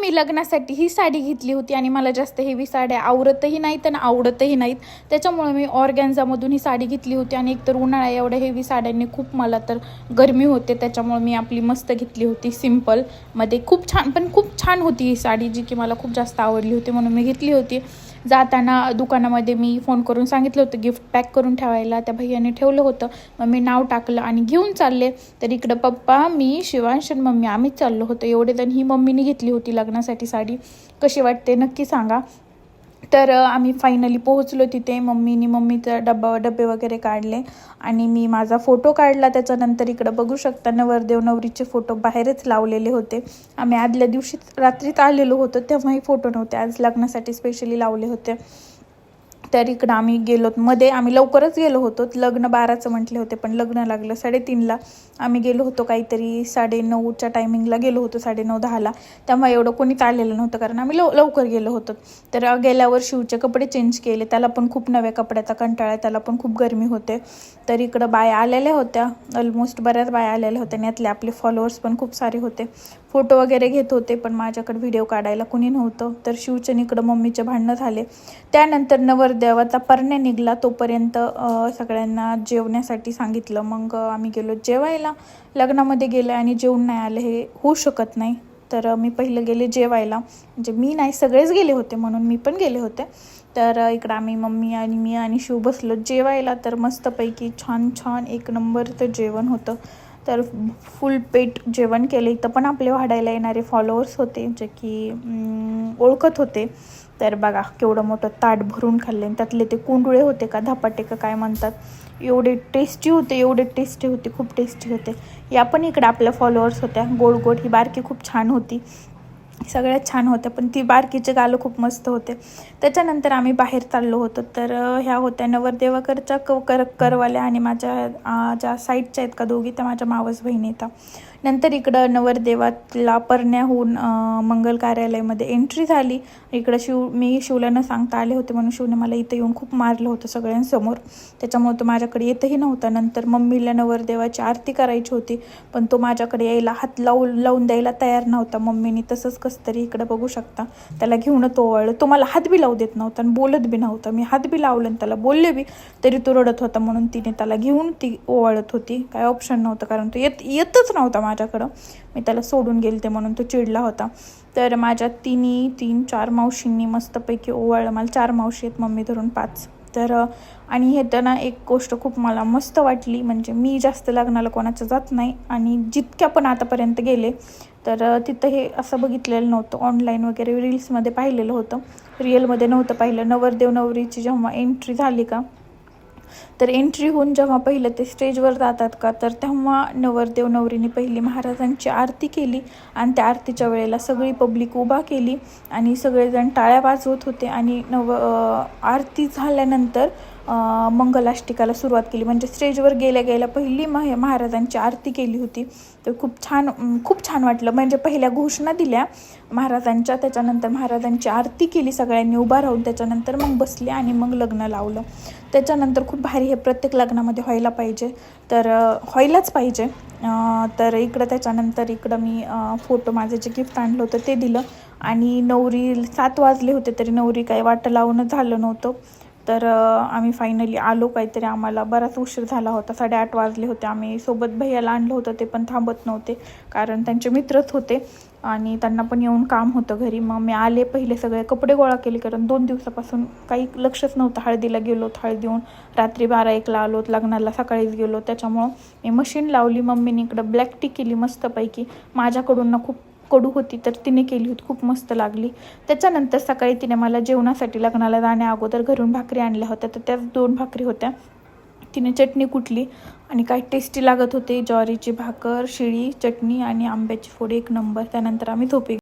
मी लग्नासाठी ही साडी घेतली होती आणि मला जास्त हेवी साड्या आवडतही नाहीत आणि आवडतही नाहीत. त्याच्यामुळे मी ऑर्गॅन्झामधून ही साडी घेतली होती आणि एकतर उन्हाळा एवढ्या हेवी साड्यांनी खूप मला तर गरमी होते. त्याच्यामुळे मी आपली मस्त घेतली होती सिम्पलमध्ये खूप छान पण खूप छान होती ही साडी जी की मला खूप जास्त आवडली होती म्हणून मी घेतली होती. जाताना दुकानामध्ये मी फोन करून सांगितलं होतं गिफ्ट पॅक करून ठेवायला. त्या भैयाने ठेवलं होतं. मग मी नाव टाकलं आणि घेऊन चालले. तर इकडं पप्पा मी शिवांश आणि मम्मी आम्हीच चाललो होतो. एवढे जण ही मम्मीने घेतली होती लग्नासाठी साडी. कशी वाटते नक्की सांगा. तर आम्ही फायनली पोहोचलो तिथे. मम्मीनी मम्मीचा डब्बा डबे वगैरे काढले. आणि मी माझा फोटो काढला. त्याच्यानंतर इकडं बघू शकता नवरदेव नवरीचे फोटो बाहेरच लावलेले होते. आम्ही आदल्या दिवशीच रात्रीत आलेलो होतो. तेव्हाही फोटो नव्हते. आज लग्नासाठी स्पेशली लावले होते. तर इकडं आम्ही गेलो मध्ये आम्ही लवकरच गेलो होतो. लग्न बाराचं म्हटले होते पण लग्न लागलं साडेतीनला. आम्ही गेलो होतो काहीतरी साडे नऊच्या टायमिंगला गेलो होतो साडे नऊ दहाला. त्यामुळे एवढं कोणीच आलेलं नव्हतं कारण आम्ही लव लवकर गेलो होतो. तर गेल्यावर शिवचे कपडे चेंज केले त्याला पण खूप नव्या कपड्याचा कंटाळा त्याला पण खूप गरमी होते. तर इकडं बाया आलेल्या होत्या ऑलमोस्ट बऱ्याच बाया आलेल्या होत्या आणि यातले आपले फॉलोअर्स पण खूप सारे होते. फोटो वगैरे घेत होते पण माझ्याकडे व्हिडिओ काढायला कुणी नव्हतं. तर शिवचं इकडं मम्मीचे भांडणं झाले. त्यानंतर नवर देवाचा परण्या निघला तोपर्यंत सगळ्यांना जेवण्यासाठी सांगितलं. मग आम्ही गेलो जेवायला. लग्नामध्ये गेलं आणि जेवण नाही आलं हे होऊ शकत नाही. तर मी पहिलं गेले जेवायला. म्हणजे मी नाही सगळेच गेले होते म्हणून मी पण गेले होते. तर इकडं आम्ही मम्मी आणि मी आणि शिव बसलो जेवायला. तर मस्तपैकी छान छान एक नंबरचं जेवण होतं. तर फुल पेट जेवण केलं. इथं पण आपले वाढायला येणारे फॉलोअर्स होते जे की ओळखत होते. तर बघा केवढं मोठं ताट भरून खाल्ले आणि त्यातले ते कुंडुळे होते का धपाटे का काय म्हणतात एवढे टेस्टी होते एवढे टेस्टी होते खूप टेस्टी होते. या पण इकडे आपल्या फॉलोअर्स होत्या. गोड गोड ही बारकी खूप छान होती. सगळ्यात छान होत्या पण ती बारकीचे गालं खूप मस्त होते. त्याच्यानंतर आम्ही बाहेर चाललो होतो. तर ह्या होत्या नवरदेवाकडच्या क कर करवाल्या आणि माझ्या ज्या साईडच्या आहेत का दोघी त्या माझ्या मावस बहिणी येतात नंतर इकडं नवरदेवाला परण्याहून मंगल कार्यालयामध्ये एंट्री झाली. इकडं शिव मी शिवला न सांगता आले होते म्हणून शिवने मला इथं येऊन खूप मारलं होतं सगळ्यांसमोर. त्याच्यामुळे तो माझ्याकडे येतही नव्हता. नंतर मम्मीला नवरदेवाची आरती करायची होती. पण तो माझ्याकडे यायला हात लावून लावून द्यायला तयार नव्हता मम्मीने. तसंच कसं तरी इकडं बघू शकता. त्याला घेऊन तो ओळलं तो मला हात बी लावू देत नव्हता आणि बोलत बी नव्हता. मी हात बी लावलं आणि त्याला बोलले बी तरी तो रडत होता म्हणून तिने त्याला घेऊन ती ओवाळत होती. काय ऑप्शन नव्हतं कारण तो येत येतच नव्हता माझ्याकडं. मी त्याला सोडून गेलते म्हणून तो चिडला होता. तर माझ्या तिन्ही तीन चार मावशींनी मस्तपैकी ओवाळलं. मला चार मावशी आहेत मम्मी धरून पाच. तर आणि हे तर ना एक गोष्ट खूप मला मस्त वाटली. म्हणजे मी जास्त लग्नाला कोणाचं जात नाही आणि जितक्या पण आतापर्यंत गेले तर तिथं हे असं बघितलेलं नव्हतं. ऑनलाईन वगैरे रील्समध्ये पाहिलेलं होतं. रिअलमध्ये नव्हतं पाहिलं. नवरदेव नवरीची जेव्हा एंट्री झाली का तर एंट्री होऊन जेव्हा पहिलं ते स्टेजवर जातात का तर तेव्हा नवरदेव नवरीने पहिली महाराजांची आरती केली आणि त्या आरतीच्या वेळेला सगळी पब्लिक उभा केली आणि सगळेजण टाळ्या वाजवत होते आणि नव आरती झाल्यानंतर मंगलाष्टिकाला सुरुवात केली. म्हणजे स्टेजवर गेल्या गेल्या पहिली मह महाराजांची आरती केली होती. तर खूप छान खूप छान वाटलं. म्हणजे पहिल्या घोषणा दिल्या महाराजांच्या. त्याच्यानंतर महाराजांची आरती केली. सगळ्यांनी उभा राहून त्याच्यानंतर मग बसले आणि मग लग्न लावलं. त्याच्यानंतर खूप भारी हे प्रत्येक लग्नामध्ये व्हायला पाहिजे. तर व्हायलाच पाहिजे. तर इकडं त्याच्यानंतर इकडं मी फोटो माझं जे गिफ्ट आणलं होतं ते दिलं. आणि नवरी सात वाजले होते तरी नवरी काही वाटं लावणं झालं नव्हतं. तर आम्ही फायनली आलो काहीतरी आम्हाला. बराच उशीर झाला होता. साडेआठ वाजले होते. आम्ही सोबत भैयाला आणलं होतं. ते पण थांबत नव्हते. कारण त्यांचे मित्रच होते. आणि त्यांना पण येऊन काम होतं घरी. मग मी आले पहिले सगळे. कपडे गोळा केले. कारण दोन दिवसापासून काही लक्षच नव्हतं. हळदीला गेलो हळदी येऊन रात्री बारा एकला आलो लग्नाला सकाळीच गेलो त्याच्यामुळं मी मशीन लावली. मम्मीने इकडं ब्लॅक टी केली मस्तपैकी. माझ्याकडून ना खूप कडू होती तर तिने केली होती. खूप मस्त लागली. त्याच्यानंतर सकाळी तिने मला जेवणासाठी लग्नाला जाण्या अगोदर घरून भाकरी आणल्या होत्या. तर त्याच दोन भाकरी होत्या. तिने चटणी कुटली आणि काय टेस्टी लागत होते. ज्वारीची भाकर शिळी चटणी आणि आंब्याची फोडी एक नंबर. त्यानंतर आम्ही झोपी